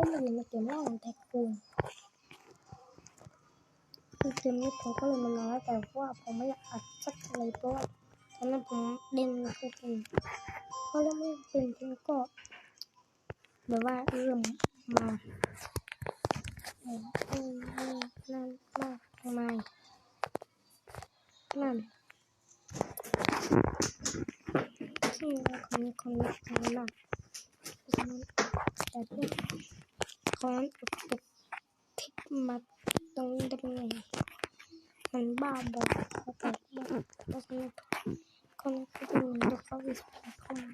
ก็มันมาเกมล่าของแท็กคูนคือเกมนี้ผมก็เลยมาน้อยแต่ว่าผมไม่อยากอัดสักอะไรเพราะว่าตอนนั้นผมเล่นไม่ค่อยเป็นเพราะเล่นไม่เป็นผมก็แบบว่าเริ่มมาเอ่อเอ่อเอ่อนั่นมากทำไมนั่นที่คนนี้คนนี้คนนี้มากเพราะฉะนั้นแต่เพื่อน เขาปกทิปมาตรงนี้ได้เป็นไงมันบ้าบอเขาแปลกมาเพราะฉะนั้นคนก็เป็นเหมือนเด็กเขาวิสเปเข้ามา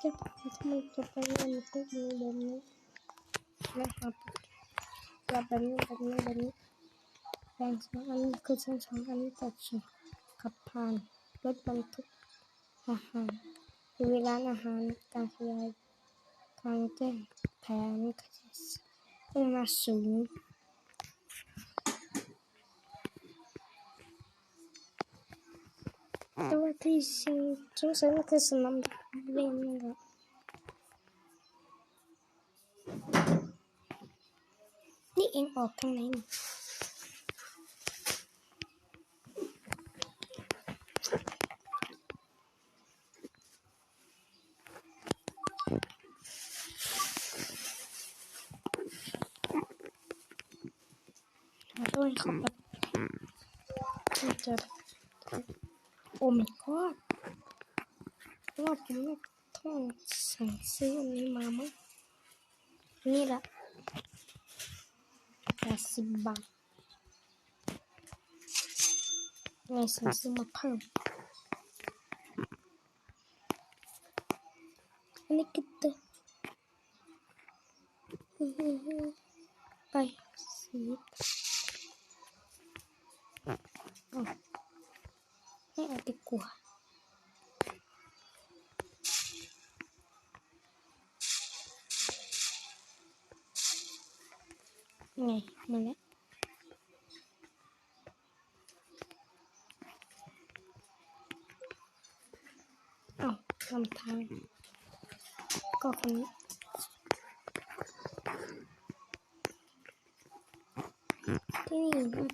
จะทำไมจะไปเรียนพวกนี้แบบนี้นะครับแบบแบบนี้แบบนี้แบบนี้แบ่งสองอันนี้คือชั้นสองอันนี้ตัดส่งขับผ่านรถบรรทุกอาหาร Güvelen ahanetten hıyar. Kanete kayanı kaçarız. Ömer Sulu. Evet, işim. Kimsenin kısmından benim The ink open name. Thank you. มาสูงตัวยว่าคือสนามเล่นนะครับนี่เองออกทางไหนนี่ขอโทษครับไม่เจอโอ้ my god ว่าผมเนี่ยต้องสั่งซื้ออันนี้มามั้งนี่แหละแปดสิบบาทไงสั่งซื้อมาเพิ่มอันนี้ก็เตอไปสี Ini là cái ini, Này, Oh, làm thang ini, ini nữa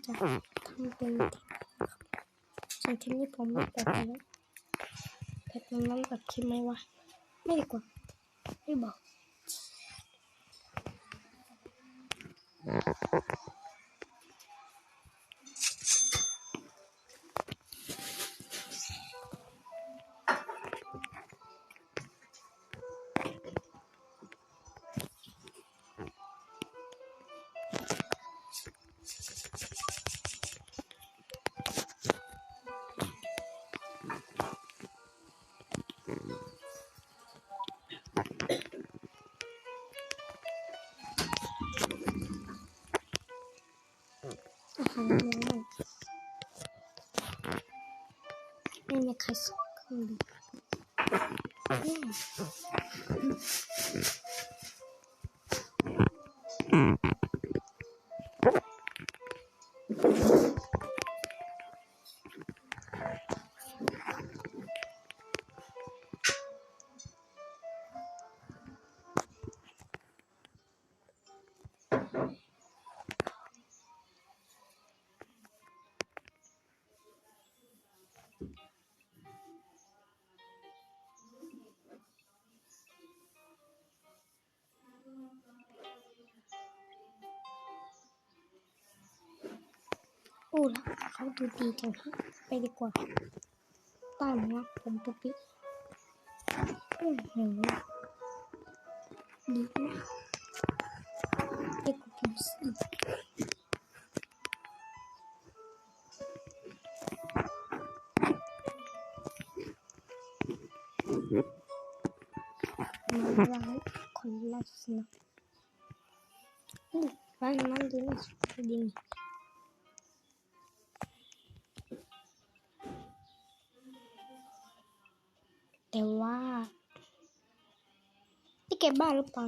Cái อางที่นี่น่าจะทำเป็นส่วนที่นี่ผมไม่แบบนี้แบบนั้นแบบคิดไหมวะ ไม่ดีกว่า ไม่บอก Thank you. โอ้ละเขาดูดีจังฮะไปดีกว่าใต้หัวผมปุ๊บปิ๊บอือหือดีมากเด็กกับผมสิมาร้านคนละสนับอู้ร้านนั้นดีนะสุด แต่ว่านี่แกบ้าหรือเปล่า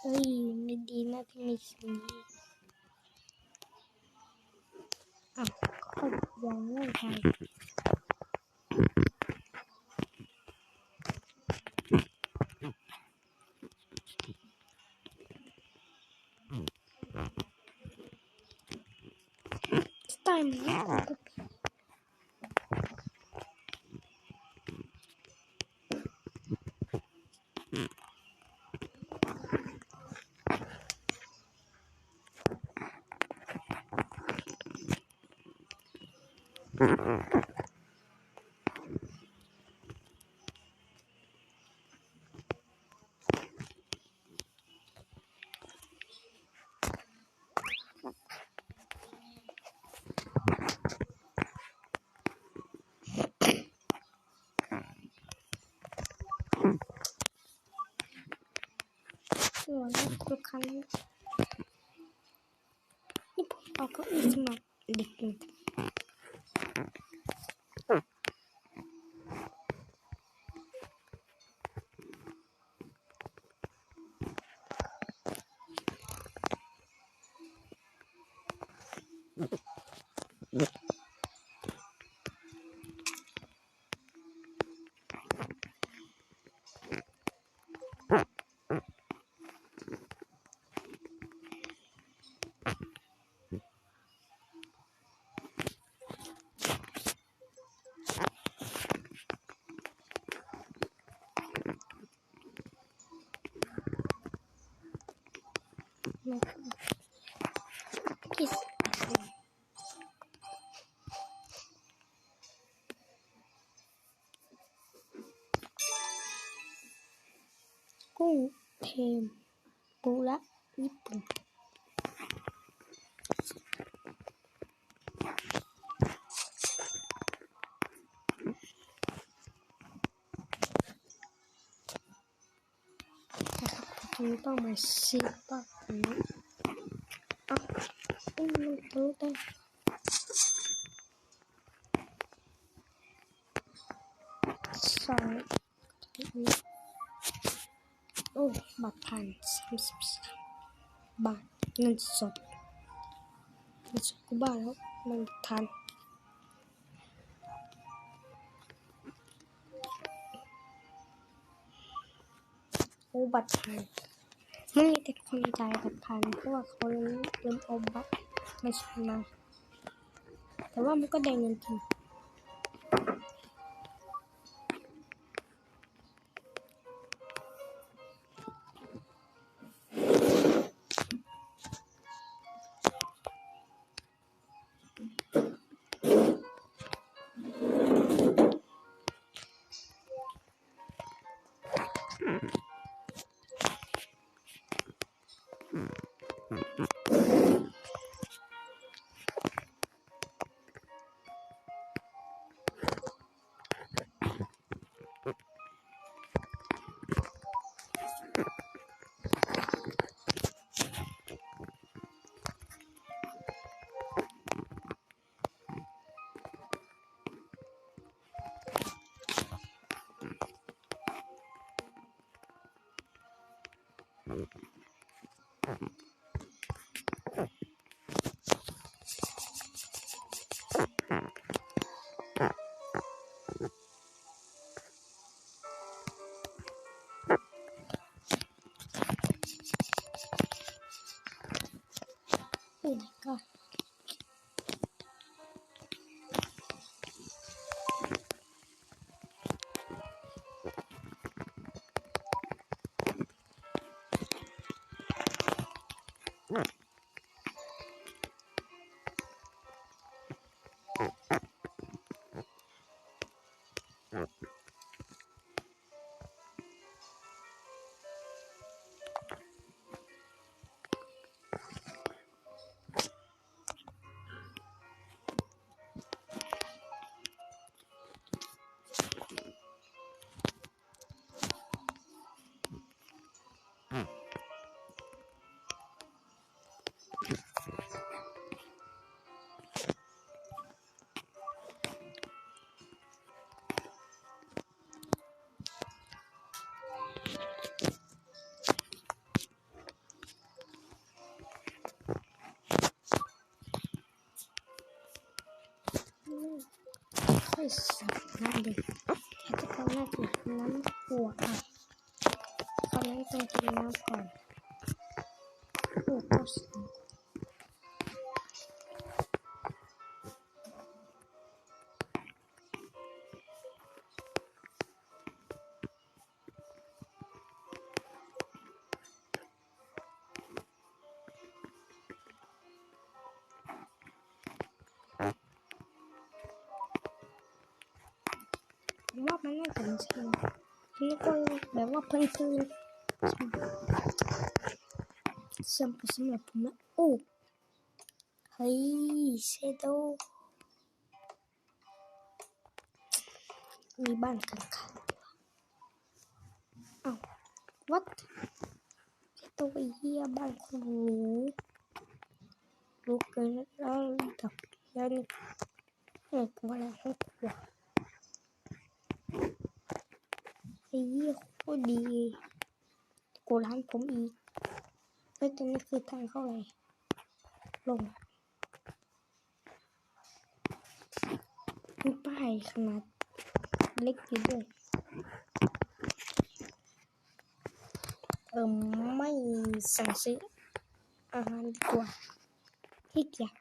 เฮ้ยไม่ดีนะที่มีสีอะก็ยังไม่ทำ time. var. Bu kaynak. Bu akıllı isim var. Dikkat นทุกครั้งนี่ผมเอาเก้าอี้สมัครเด็กเลยนะครับอีสกุ้งเทมปุระญี่ปุ่น นะครับ Sorry. Oh, my pants. I'm so sorry. Bye. ได้สองทีนี้โอ้บัตรพันสามสิบสามบาทเงินสดเงินสดกูบ้าแล้วมันทันโอ้บัตรพันไม่มีแต่คนใจกับพันเพราะว่าเขาลืมลืมอาบัตรไม่ใช่มาแต่ว่ามันก็ได้เงินจริง ค่อยสับน้ำดิแค่จะเขาน่าจะน้ำหัวอ่ะเขานั้นต้องกินน้ำก่อน Anlatayım. Paypal ve Paypal. Sempre assim, minha puma. Oh! Aí, cedo. Me banca, cara. Oh. What? Cedo aí, a banca. Lucas, olha. Yani, evet, bu arada çok güzel. อกว่าอะไรให้กลัวไอ้เหี้ยโคตรดีกูร้านผมอีกแล้วตรงนี้คือทางเข้าเลยลงมีป้ายขนาดเล็กอยู่ด้วยเออไม่สั่งซื้ออาหารดีกว่าขี้เกียจ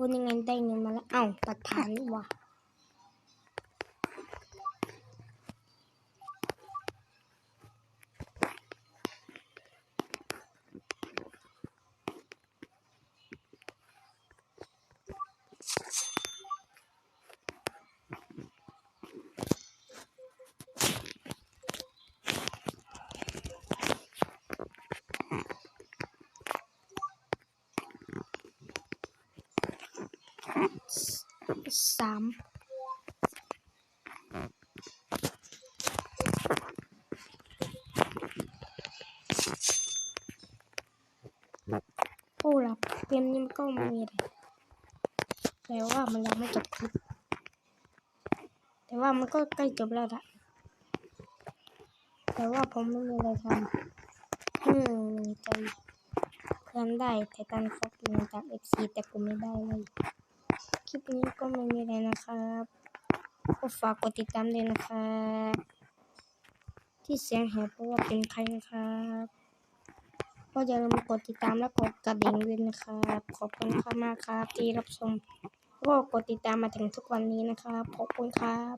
วันยังไงได้เงินมาแล้วเอ้าตัดผ่านว่ะ สามโอ้ล่ะเกมนี้มันก็มีอะไรแต่ว่ามันยังไม่จบคลิปแต่ว่ามันก็ใกล้จบแล้วละแต่ว่าผมไม่มีอะไรทำอืมใจเพื่อนได้แต่ตันครบเงินจากเอฟซีแต่กูไม่ได้เลย คลิปนี้ก็ไม่มีอะไรนะครับก็ฝากกดติดตามด้วยนะครับที่เสียงหายเพราะว่าเป็นใครนะครับก็อย่าลืมกดติดตามและกดกระดิ่งด้วยนะครับขอบคุณครับมากครับที่รับชมก็กดติดตามมาถึงทุกวันนี้นะครับขอบคุณครับ